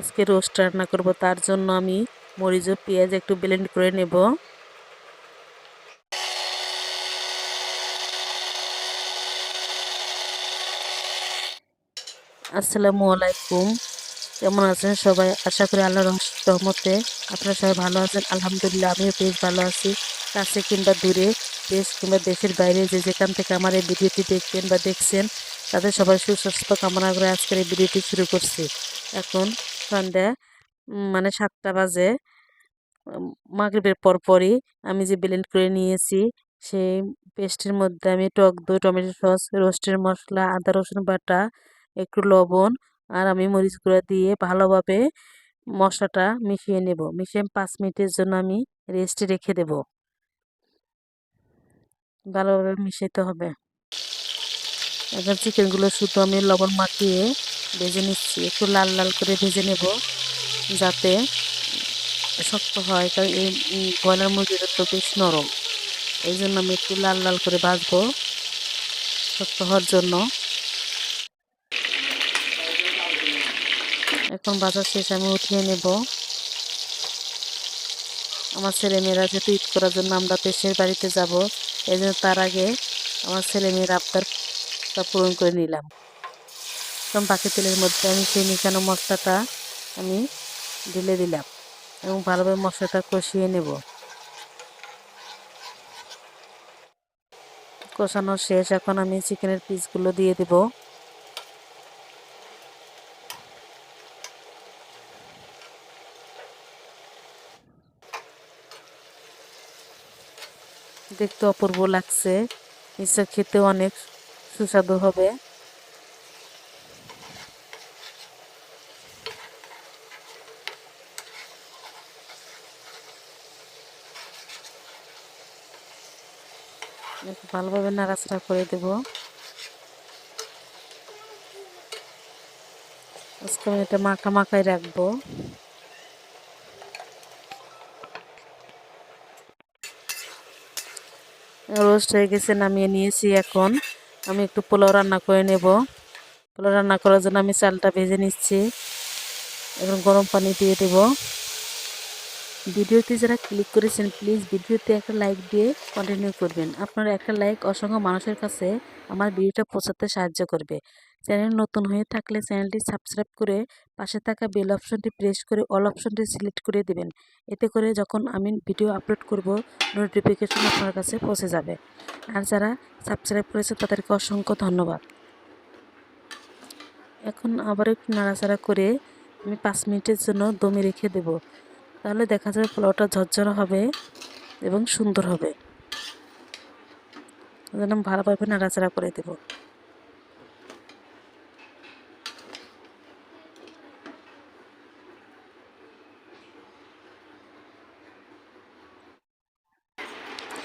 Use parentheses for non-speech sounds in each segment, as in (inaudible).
আজকে রোস্ট রান্না করব, তার জন্য আমি মরিচ ও পেঁয়াজ একটু ব্লেন্ড করে নেব। আসসালামু আলাইকুম, কেমন আছেন সবাই? আশা করি আল্লাহর রহমতে আপনারা সবাই ভালো আছেন। আলহামদুলিল্লাহ, আমিও বেশ ভালো আছি। কাছে কিংবা দূরে, দেশ কিংবা দেশের বাইরে যে যেখান থেকে আমার এই ভিডিওটি দেখবেন বা দেখছেন, তাদের সবাই সুস্বাস্থ্য কামনা করে আজকের এই ভিডিওটি শুরু করছি। এখন সন্ধ্যা মানে সাতটা বাজে। মাগরিবের পর পরই আমি যে ব্লেন্ড করে নিয়েছি, সেই পেস্টের মধ্যে আমি টক দই, টমেটো সস, রোস্টের মশলা, আদা, রসুন বাটা, একটু লবণ আর আমি মরিচ গুঁড়া দিয়ে ভালোভাবে মশলাটা মিশিয়ে নেব। মিশিয়ে পাঁচ মিনিটের জন্য আমি রেস্টে রেখে দেব। ভালোভাবে মিশাইতে হবে। এখন চিকেনগুলো শুধু আমি লবণ মাখিয়ে ভেজে নিচ্ছি। একটু লাল লাল করে ভেজে নেব যাতে শক্ত হয়, কারণ এই ব্রয়লার মুরগিটা তো বেশ নরম। এই জন্য আমি একটু লাল লাল করে ভাজবো শক্ত হওয়ার জন্য। এখন বাজার শেষ, আমি উঠিয়ে নেব। আমার ছেলেমেয়েরা যেহেতু ঈদ করার জন্য আমরা দেশের বাড়িতে যাব, এই জন্য তার আগে আমার ছেলেমেয়ের আবদারটা পূরণ করে নিলাম। এখন বাকি তেলের মধ্যে আমি সেই মিশানো মশলাটা আমি ঢেলে দিলাম এবং ভালোভাবে মশলাটা কষিয়ে নেব। কষানো শেষ, এখন আমি চিকেনের পিসগুলো দিয়ে দেব। দেখতে অপূর্ব লাগছে নিশ্চয় খেতে অনেক সুস্বাদু হবে। ভালোভাবে নাড়াচাড়া করে দেব। আজকে আমি এটা মাখা মাখাই রাখব। রোস্ট হয়ে গেছে, নামিয়ে নিয়েছি এখন। আমি একটু পোলাও রান্না করে নেব। পোলাও রান্না করার জন্য আমি চালটা ভেজে নিচ্ছি। এখন গরম পানি দিয়ে দেব। ভিডিওতে যারা ক্লিক করেছেন প্লিজ ভিডিওতে একটা লাইক দিয়ে কন্টিনিউ করবেন। আপনার একটা লাইক অসংখ্য মানুষের কাছে আমার ভিডিওটা পৌঁছাতে সাহায্য করবে। চ্যানেল নতুন হয়ে থাকলে চ্যানেলটি সাবস্ক্রাইব করে পাশে থাকা বেল অপশনটি প্রেস করে অল অপশনটি সিলেক্ট করে দেবেন। এতে করে যখন আমি ভিডিও আপলোড করব নোটিফিকেশন আপনার কাছে পৌঁছে যাবে। আর যারা সাবস্ক্রাইব করেছে, তাদেরকে অসংখ্য ধন্যবাদ। এখন আবার একটু নাড়াচাড়া করে আমি পাঁচ মিনিটের জন্য দমে রেখে দেব। তাহলে দেখা যাবে পোলাওটা ঝরঝরা হবে এবং সুন্দর হবে। যেন ভালোভাবে নাড়াচাড়া করে দেব।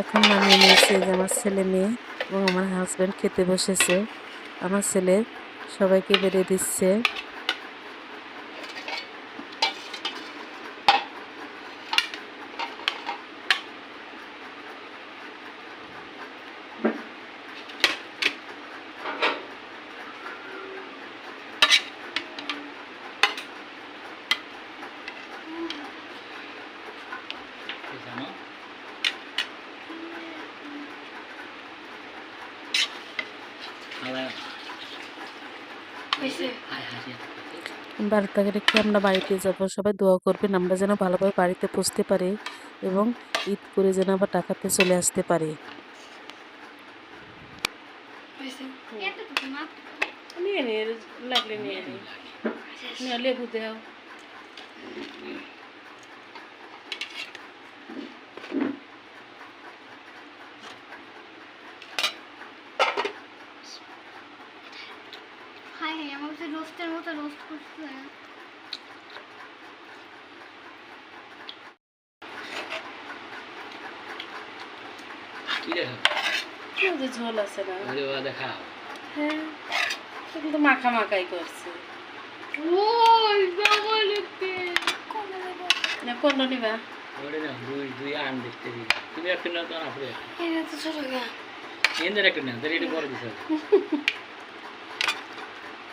এখন নামিয়ে নিয়েছে যে আমার ছেলে মেয়ে এবং আমার হাজব্যান্ড খেতে বসেছে। আমার ছেলে সবাইকে বেড়ে দিচ্ছে। হাসি বাড়িতে রেখে আমরা বাড়িতে যাব? সবাই দোয়া করবেন আমরা যেন ভালোভাবে বাড়িতে পৌঁছতে পারি এবং ঈদ করে যেন আবার টাকাতে চলে আসতে পারি। নিয়ে নি। লাগলে নিয়ে নি লেবু দেও। হাই হাই আমার কাছে রোস্টের মতো রোস্ট করতে কি দেখা কিন্তু ঝোল আছে না? দেখা হ্যাঁ কিন্তু মাখা মাখাই করছে কোন নিবা দুই দুই আন দেখতে তুমি একটু না তো আপনি এটা তো ছোট গা। একটু না এটা বড় দিছে (laughs)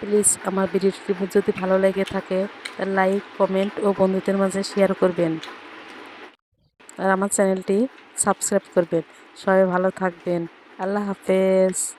প্লিজ আমার ভিডিওটি যদি ভালো লেগে থাকে লাইক, কমেন্ট ও বন্ধুদের মাঝে শেয়ার করবেন। আর আমার চ্যানেলটি সাবস্ক্রাইব করবেন। সবাই ভালো থাকবেন। আল্লাহ হাফেজ।